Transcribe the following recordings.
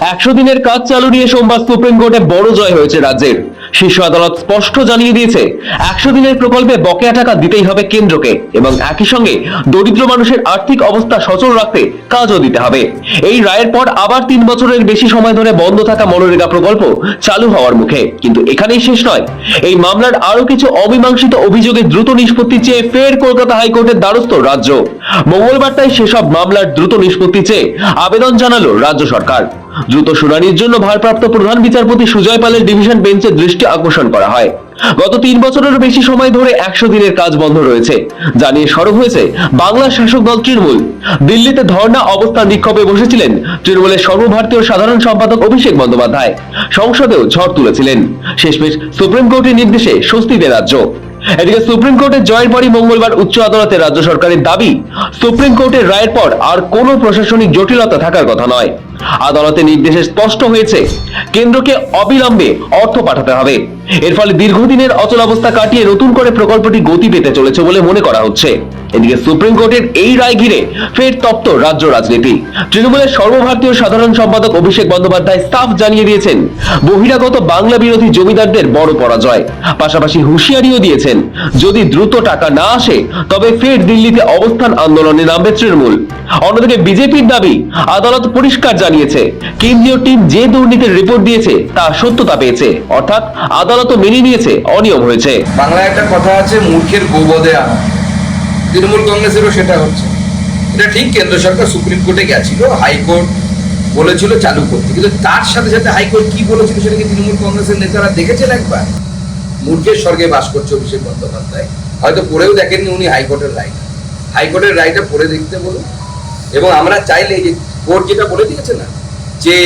একশো দিনের কাজ চালু নিয়ে সোমবার সুপ্রিম কোর্টে বড় জয় হয়েছে রাজ্যের। শীর্ষ আদালত স্পষ্ট জানিয়ে দিয়েছে, একশো দিনের প্রকল্পে বকেয়া টাকা দিতেই হবে কেন্দ্রকে এবং একই সঙ্গে দরিদ্র মানুষের আর্থিক অবস্থা সচল রাখতে কাজও দিতে হবে। এই রায়ের পর আবার তিন বছরের বেশি সময় ধরে বন্ধ থাকা মনোরেগা প্রকল্প চালু হওয়ার মুখে। কিন্তু এখানেই শেষ নয়। এই মামলার আরও কিছু অমীমাংসিত অভিযোগের দ্রুত নিষ্পত্তি চেয়ে ফের কলকাতা হাইকোর্টের দ্বারস্থ রাজ্য। মঙ্গলবার তাই সেসব মামলার দ্রুত নিষ্পত্তি চেয়ে আবেদন জানালো রাজ্য সরকার। দ্রুত শুনানির জন্য ভারপ্রাপ্ত প্রধান বিচারপতি সুজয় পালের ডিভিশন বেঞ্চের দৃষ্টি আকর্ষণ করা হয়। গত তিন বছরের বেশি সময় ধরে একশো দিনের কাজ বন্ধ রয়েছে জানিয়ে সরব হয়েছে বাংলা শাসক দল তৃণমূল। দিল্লিতে ধর্ণা অবস্থান বিক্ষোভে বসেছিলেন তৃণমূলের সর্বভারতীয় সাধারণ সম্পাদক অভিষেক বন্দ্যোপাধ্যায়। সংসদেও ঝড় তুলেছিলেন। শেষমেশ সুপ্রিম কোর্টের নির্দেশে স্বস্তিতে রাজ্য। এদিকে সুপ্রিম কোর্টের জয়ের পরই মঙ্গলবার উচ্চ আদালতে রাজ্য সরকারের দাবি, সুপ্রিম কোর্টের রায়ের পর আর কোনো প্রশাসনিক জটিলতা থাকার কথা নয়। আদালতের নির্দেশে স্পষ্ট হয়েছে, কেন্দ্রকে অবিলম্বে অর্থ পাঠাতে হবে। এর ফলে দীর্ঘদিনের অচলাবস্থা কাটিয়ে নতুন করে প্রকল্পটি গতি পেতে চলেছে বলে মনে করা হচ্ছে। এদিকে সুপ্রিম কোর্টের এই রায় ঘিরে ফের তপ্ত রাজ্য রাজনীতি। তৃণমূলের সর্বভারতীয় সাধারণ সম্পাদক অভিষেক বন্দ্যোপাধ্যায় সাফ জানিয়ে দিয়েছেন, বহিরাগত বাংলা বিরোধী জমিদারদের বড় পরাজয়। পাশাপাশি হুঁশিয়ারিও দিয়েছেন, যদি দ্রুত টাকা না আসে, তবে ফের দিল্লিতে অবস্থান আন্দোলনে নামবে তৃণমূল। অন্যদিকে বিজেপির দাবি, আদালত পরিষ্কার জানিয়েছে কেন্দ্রীয় টিম যে দুর্নীতির রিপোর্ট দিয়েছে, তা সত্যতা পেয়েছে। অর্থাৎ আদালতও মেনে নিয়েছে, অনিয়ম হয়েছে। বাংলায় একটা কথা আছে, মূর্খের গোবদে তৃণমূল কংগ্রেসেরও সেটা হচ্ছে। এটা ঠিক, কেন্দ্র সরকার সুপ্রিম কোর্টে গেছিল, হাইকোর্ট বলেছিল চালু করতে। কিন্তু তার সাথে সাথে হাইকোর্ট কি বলেছিল সেটা কি তৃণমূল কংগ্রেসের নেতারা দেখেছেন একবার। মূর্খের স্বর্গে বাস করছে অভিষেক বন্দ্যোপাধ্যায়। হয়তো পড়েও দেখেননি উনি হাইকোর্টের রায় হাইকোর্টের রায়টা পড়ে দেখতে বলুন। এবং আমরা চাইলে যে কোর্ট যেটা বলে দিয়েছে না, যে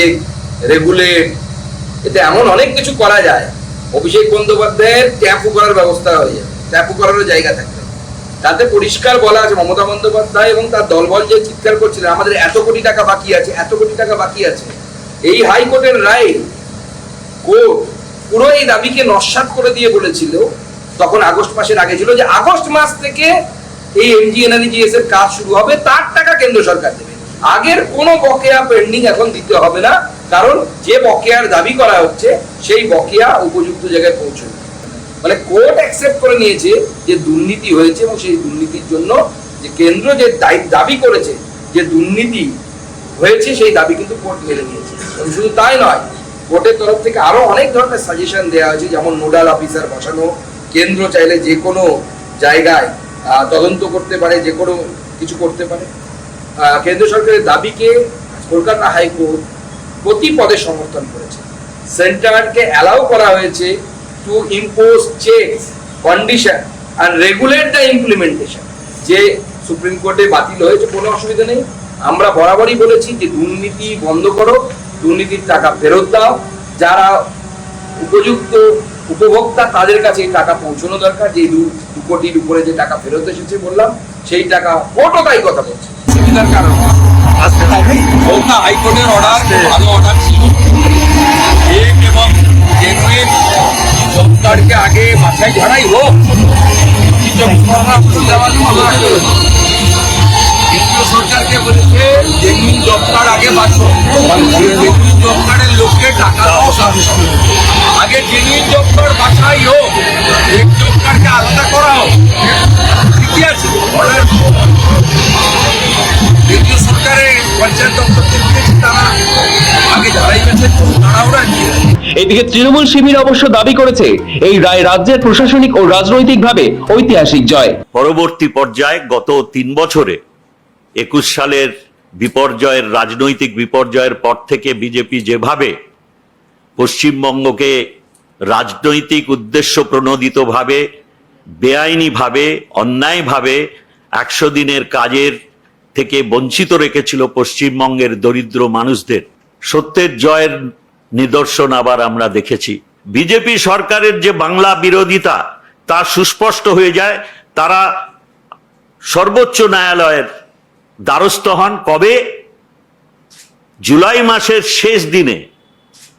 রেগুলেট এতে এমন অনেক কিছু করা যায়, অভিষেক বন্দ্যোপাধ্যায়ের ট্যাপু করার ব্যবস্থা হয়ে যাবে ট্যাপু করারও জায়গা থাকবে। তাতে পরিষ্কার বলা আছে, মমতা বন্দ্যোপাধ্যায় এবং তার দলবল যে চিৎকার করছিলেন, আমাদের এত কোটি টাকা বাকি আছে, এত কোটি টাকা বাকি আছে, এই হাইকোর্টের রায় কোর্ট পুরো এই দাবিকে নস্বাত করে দিয়ে বলেছিল, তখন আগস্ট মাসের আগে ছিল যে আগস্ট মাস থেকে এই এমজিএনআরজিএস এর কাজ শুরু হবে, তার টাকা কেন্দ্র সরকার দেবে। আগের কোনো বকেয়া পেন্ডিং এখন দিতে হবে না, কারণ যে বকেয়ার দাবি করা হচ্ছে, সেই বকেয়া উপযুক্ত জায়গায় পৌঁছবে। মানে কোর্ট অ্যাকসেপ্ট করে নিয়েছে যে দুর্নীতি হয়েছে এবং সেই দুর্নীতির জন্য যে কেন্দ্র যে দাবি করেছে যে দুর্নীতি হয়েছে, সেই দাবি কিন্তু কোর্ট মেনে নিয়েছে। শুধু তাই নয়, কোর্টের তরফ থেকে আরও অনেক ধরনের সাজেশন দেওয়া হয়েছে, যেমন নোডাল অফিসার বসানো, কেন্দ্র চাইলে যে কোনো জায়গায় তদন্ত করতে পারে, যে কোনো কিছু করতে পারে। কেন্দ্র সরকারের দাবিকে কলকাতা হাইকোর্ট প্রতি পদে সমর্থন করেছে। সেন্টারকে অ্যালাউ করা হয়েছে to impose checks condition and regulate the implementation যে সুপ্রিম কোর্টে বাতিল হয়েছে, কোনো অসুবিধা নেই। আমরা বরাবরই বলেছি যে দুর্নীতি বন্ধ করো, দুর্নীতির টাকা ফেরত দাও। যারা উপযুক্ত উপভোক্তা, তাদের কাছে এই টাকা পৌঁছানো দরকার। যে দু কোটির উপরে যে টাকা ফেরত এসেছে বললাম, সেই টাকা কোর্টও তাই কথা বলছে। সুবিধার কারণ। কলকাতা হাইকোর্টের অর্ডার ভালো অর্ডার ছিল। এক এবং জেনুইন জব কার্ডকে আগে বাছাই ঝাড়াই হোক। কেন্দ্র সরকারকে বলেছে জেনুইন জব কার্ড আগে বাঁচো জেনুইন জব কার্ডের লোককে টাকা দাও আগে জেনুইন জব কার্ড বাছাই হোক পঞ্চায়েত দপ্তর থেকে তারা আগে যারাই গেছে তারাও রাজি এদিকে তৃণমূল শিবির অবশ্য দাবি করেছে এই রায় রাজ্যের প্রশাসনিক ও রাজনৈতিকভাবে ঐতিহাসিক জয়। পরবর্তী পর্যায়ে গত তিন বছরে একুশ সালের বিপর্যয়ের রাজনৈতিক বিপর্যয়ের পর থেকে বিজেপি যেভাবে পশ্চিমবঙ্গকে রাজনৈতিক উদ্দেশ্য প্রণোদিতভাবে বেআইনিভাবে অন্যায়ভাবে একশো দিনের কাজের থেকে বঞ্চিত রেখেছিল পশ্চিমবঙ্গের দরিদ্র মানুষদের। সত্যের জয়ের নিদর্শন আবার আমরা দেখেছি। বিজেপি সরকারের যে বাংলা বিরোধিতা, তা সুস্পষ্ট হয়ে যায়। তারা সর্বোচ্চ ন্যায়ালয়ের দ্বারস্থ হন। কবে? জুলাই মাসের শেষ দিনে।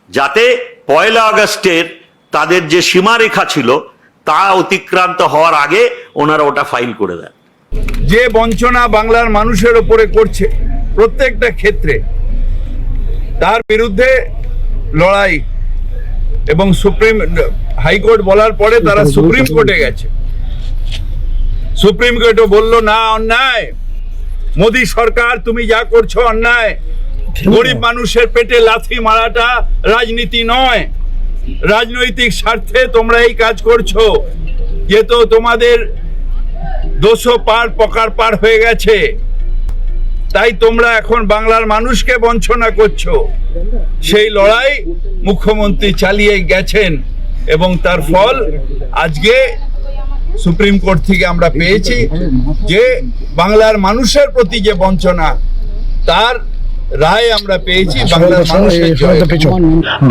যাতে পয়লা আগস্টের তাদের যে সীমারেখা ছিল, তা অতিক্রান্ত হওয়ার আগে ওনারা ওটা ফাইল করে দেন। যে বঞ্চনা বাংলার মানুষের ওপরে করছে প্রত্যেকটা ক্ষেত্রে তার বিরুদ্ধে লড়াই এবং সুপ্রিম হাইকোর্ট বলার পরে তারা সুপ্রিম কোর্টে গেছে। সুপ্রিম কোর্টও বলল না অন্যায়। মোদী সরকার তুমি যা করছ অন্যায়। গরিব মানুষের পেটে লাথি মারাটা রাজনীতি নয়। রাজনৈতিক স্বার্থে তোমরা এই কাজ করছ। যে তো তোমাদের দোষো পার পকার পার হয়ে গেছে। তাই তোমরা এখন বাংলার মানুষকে বঞ্চনা করছ। সেই লড়াই মুখ্যমন্ত্রী চালিয়ে গেছেন এবং তার ফল আজকে সুপ্রিম কোর্ট থেকে আমরা পেয়েছি যে বাংলার মানুষের প্রতি যে বঞ্চনা, তার রায় আমরা পেয়েছি বাংলার মানুষের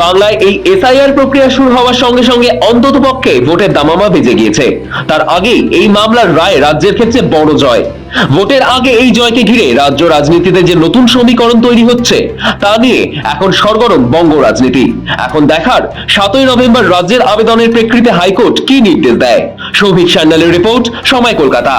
বাংলায় এই এসআইআর প্রক্রিয়া শুরু হওয়ার সঙ্গে সঙ্গে অন্তত পক্ষে ভোটের দামামা বেজে গিয়েছে। তার আগেই এই মামলার রায় রাজ্যের ক্ষেত্রে বড় জয়। ভোটের আগে এই জয়কে ঘিরে রাজ্য রাজনীতিতে যে নতুন সমীকরণ তৈরি হচ্ছে তা নিয়ে এখন সরগরম বঙ্গ রাজনীতি। এখন দেখার সাতই নভেম্বর রাজ্যের আবেদনের প্রেক্ষিতে হাইকোর্ট কি নির্দেশ দেয়? সৌভিক সান্যালের রিপোর্ট সময় কলকাতা।